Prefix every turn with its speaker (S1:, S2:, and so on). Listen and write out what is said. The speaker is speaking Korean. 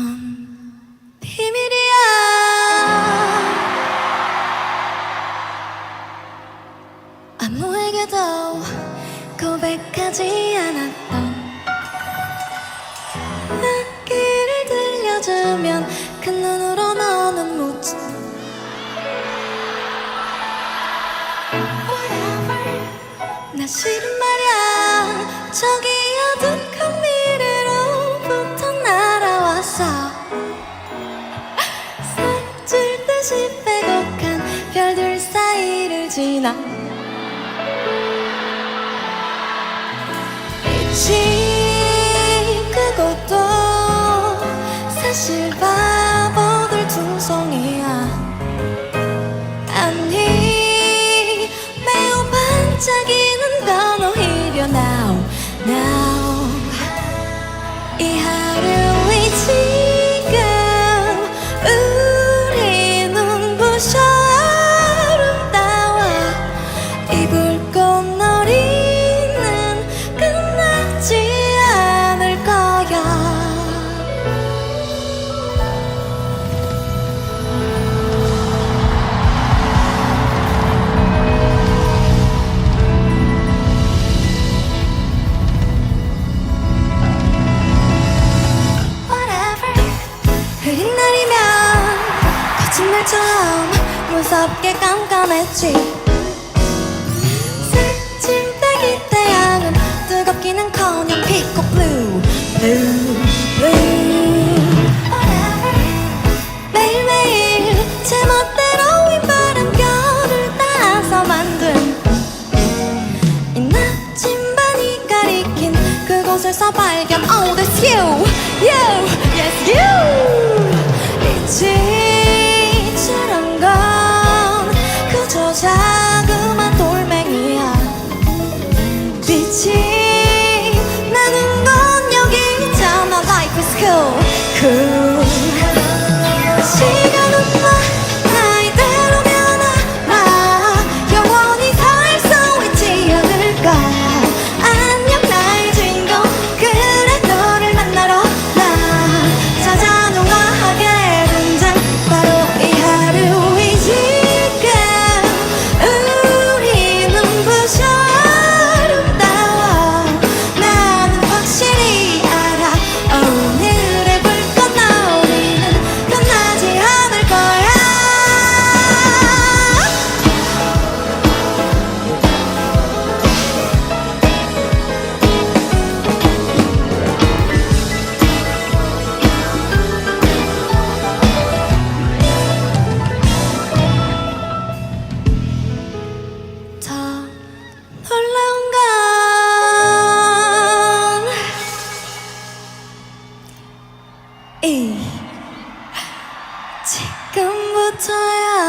S1: 건 비밀이야. 아무에게도 고백하지 않았던 악기를 들려주면 그 눈으로 너는 묻지. Whatever. 나 싫은 말야. 저기 지나. 빛이 그것도 사실 바 거짓말처럼 무섭게 깜깜했지. 새침 빼기 태양은 뜨겁기는커녕 피코 블루 블루 블루. 매일매일 제멋대로 윗바람 결을 따서 만든 이 나침반이 가리킨 그곳에서 발견. Oh that's you, you, yes you 이, 지금부터야